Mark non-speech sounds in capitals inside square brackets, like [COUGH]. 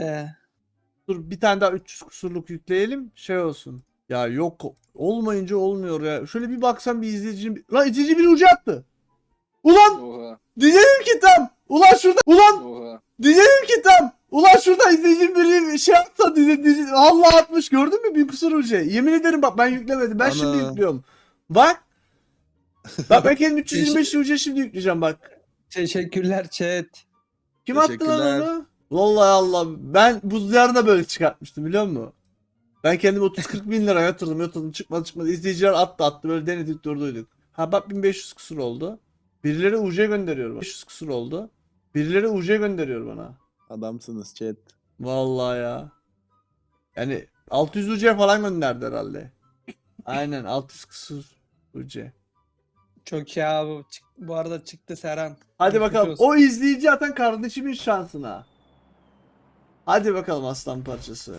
Ee, Dur bir tane daha 300 kusurluk yükleyelim. Şey olsun. Ya yok olmayınca olmuyor ya. Şöyle bir baksam bir izleyicinin... Lan izleyici bir ucu attı. Ulan Oha. diyeceğim ki tam. Ulan şurada. Ulan Oha. diyeceğim ki tam. Ulan şurada izleyicinin biri şey yapsa dizi, dizi, Allah atmış gördün mü bir kusur ucu. Yemin ederim bak ben yüklemedim. Ben şimdi Ana. yüklüyorum. Bak. Bak ben kendim [LAUGHS] 325 ucu şimdi yükleyeceğim bak. teşekkürler chat. Kim attı lan onu? Vallahi Allah. Ben buz diyarına böyle çıkartmıştım biliyor musun? Ben kendim 30-40 bin lira yatırdım yatırdım çıkmadı çıkmadı. İzleyiciler attı attı böyle denedik durduyduk. Ha bak 1500 kusur oldu. Birileri UC gönderiyor bana. 500 kusur oldu. Birileri UC gönderiyor bana. Adamsınız chat. Vallahi ya. Yani 600 UC falan gönderdi herhalde. Aynen 600 kusur UC. Çok iyi abi. Çık- Bu arada çıktı Serhan. Hadi Geçmiş bakalım. olsun. O izleyici atan kardeşimin şansına. Hadi bakalım aslan parçası.